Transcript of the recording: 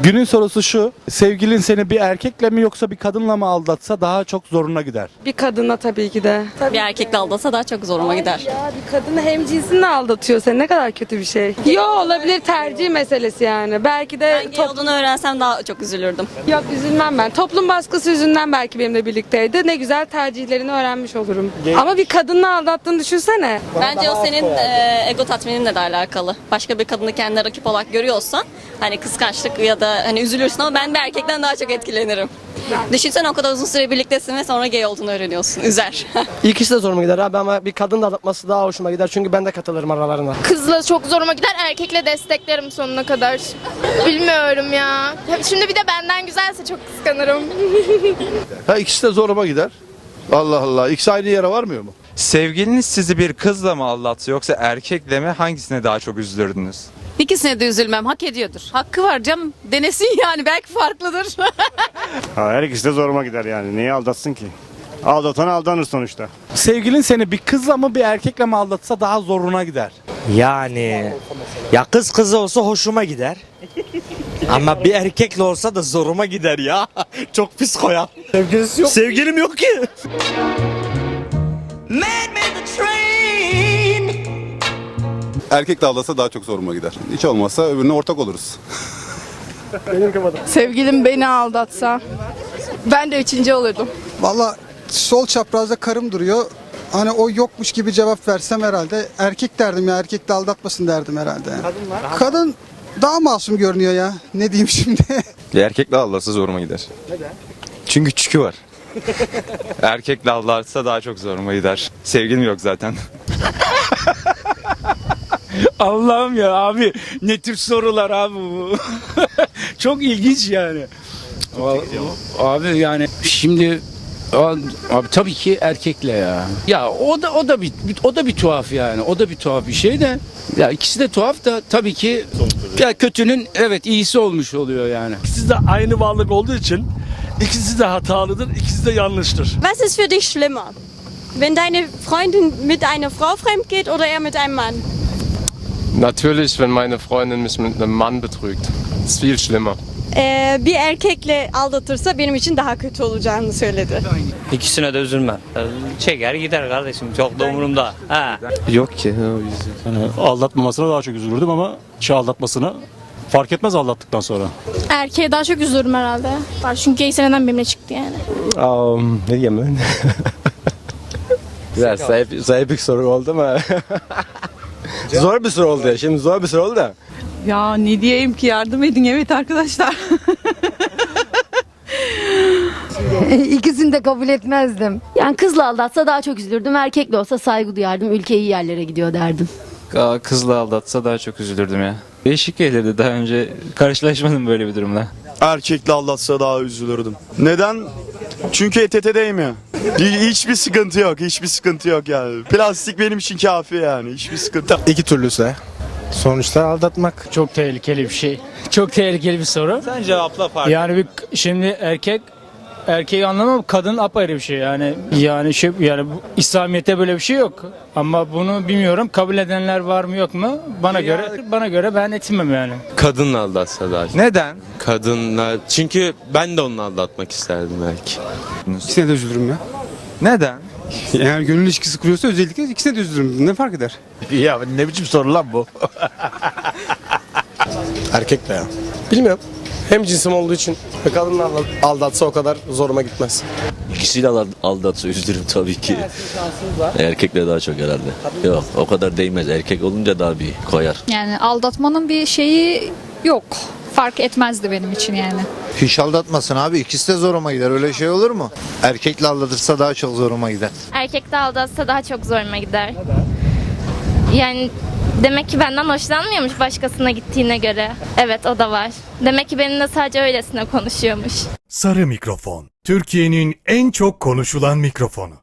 Günün sorusu şu. Sevgilin seni bir erkekle mi yoksa bir kadınla mı aldatsa daha çok zoruna gider. Bir kadına tabii ki de. Tabii Bir erkekle aldasa daha çok zoruma gider. Ya bir kadını hem cinsinle aldatıyor seni ne kadar kötü bir şey. Yo olabilir tercih meselesi yani. Belki de Ben gay top... olduğunu öğrensem daha çok üzülürdüm. yok üzülmem ben. Toplum baskısı yüzünden belki benimle birlikteydi. Ne güzel tercihlerini öğrenmiş olurum. Ama bir kadınla aldattığını düşünsene. Bence o senin e, ego tatmininle de alakalı. Başka bir kadını kendine rakip olarak görüyorsan hani kıskançlık ya da hani üzülürsün ama ben bir erkekten daha çok etkilenirim. Düşünsene o kadar uzun süre birliktesin ve sonra gay olduğunu öğreniyorsun. Üzer. İkisi de zoruma gider abi ama bir kadın da aldatması daha hoşuma gider çünkü ben de katılırım aralarına. Kızla çok zoruma gider, erkekle desteklerim sonuna kadar. Bilmiyorum ya. Şimdi bir de benden güzelse çok kıskanırım. Ha ikisi de zoruma gider. Allah Allah. İkisi aynı yere varmıyor mu? Sevgiliniz sizi bir kızla mı aldattı yoksa erkekle mi? Hangisine daha çok üzülürdünüz? İkisine de üzülmem. Hak ediyordur. Hakkı var canım. Denesin yani. Belki farklıdır. Ha, her ikisi de zoruma gider yani. Neyi aldatsın ki? Aldatan aldanır sonuçta. Sevgilin seni bir kızla mı bir erkekle mi aldatsa daha zoruna gider. Yani ya kız kızı olsa hoşuma gider. Ama bir erkekle olsa da zoruma gider ya. Çok pis koyan. Sevgilisi yok. Sevgilim yok ki. Erkekle aldasa daha çok zoruma gider. Hiç olmazsa öbürüne ortak oluruz. Sevgilim beni aldatsa ben de üçüncü olurdum. Valla sol çaprazda karım duruyor. Hani o yokmuş gibi cevap versem herhalde erkek derdim ya erkek de aldatmasın derdim herhalde. Kadın daha masum görünüyor ya. Ne diyeyim şimdi? Erkekle aldatsa zoruma gider. Neden? Çünkü çükü var. Erkekle aldatsa daha çok zoruma gider. Sevgilim yok zaten. Allah'ım ya abi ne tür sorular abi bu. Çok ilginç yani. Abi yani şimdi abi tabii ki erkekle ya. Ya o da o da bir o da bir tuhaf yani. O da bir tuhaf bir şey de. Ya ikisi de tuhaf da tabii ki ya kötünün evet iyisi olmuş oluyor yani. İkisi de aynı varlık olduğu için ikisi de hatalıdır, ikisi de yanlıştır. Was ist für dich schlimmer? Wenn deine Freundin mit einer Frau fremd geht oder er mit einem Mann? Natürlich, wenn meine Freundin mich mit einem Mann betrügt. İst viel schlimmer. Ee, bir erkekle aldatırsa benim için daha kötü olacağını söyledi. İkisine de üzülmem. Çeker gider kardeşim çok da umurumda. Ha. Yok ki. Yani aldatmamasına daha çok üzülürdüm ama şu aldatmasına fark etmez aldattıktan sonra. Erkeğe daha çok üzülürüm herhalde. Çünkü gay seneden benimle çıktı yani. Um, ne diyeyim ben? Biraz sahip, sahip bir soru oldu mu? zor bir soru oldu ya. Şimdi zor bir soru oldu da. ya ne diyeyim ki yardım edin evet arkadaşlar. İkisini de kabul etmezdim. Yani kızla aldatsa daha çok üzülürdüm. Erkekle olsa saygı duyardım. Ülke iyi yerlere gidiyor derdim. Kızla aldatsa daha çok üzülürdüm ya. Değişik gelirdi daha önce karşılaşmadım böyle bir durumla. Erkekle aldatsa daha üzülürdüm. Neden? Çünkü ETT değmiyor. Hiçbir sıkıntı yok. Hiçbir sıkıntı yok yani. Plastik benim için kafi yani. Hiçbir sıkıntı. İki türlüse. Sonuçta aldatmak. Çok tehlikeli bir şey. Çok tehlikeli bir soru. Sen cevapla fark. Yani bir şimdi erkek erkeği anlamam kadın apayrı bir şey yani yani şey yani bu, İslamiyet'te böyle bir şey yok ama bunu bilmiyorum kabul edenler var mı yok mu bana göre bana göre ben etmem yani. Kadınla aldatsa daha Neden? Kadınla. Çünkü ben de onu aldatmak isterdim belki. İkisine de üzülürüm ya. Neden? Eğer gönül ilişkisi kuruyorsa özellikle ikisine de üzülürüm. Ne fark eder? Ya ne biçim soru lan bu? Erkekle ya. Bilmiyorum. Hem cinsim olduğu için ve kadınla aldatsa o kadar zoruma gitmez. İkisiyle aldatsa üzülürüm tabii ki. Erkekle daha çok herhalde. Yok o kadar değmez. Erkek olunca daha bir koyar. Yani aldatmanın bir şeyi yok. Fark etmezdi benim için yani. Hiç aldatmasın abi. İkisi de zoruma gider. Öyle şey olur mu? Erkekle aldatırsa daha çok zoruma gider. Erkek de aldatsa daha çok zoruma gider. Yani demek ki benden hoşlanmıyormuş başkasına gittiğine göre. Evet o da var. Demek ki benimle sadece öylesine konuşuyormuş. Sarı mikrofon. Türkiye'nin en çok konuşulan mikrofonu.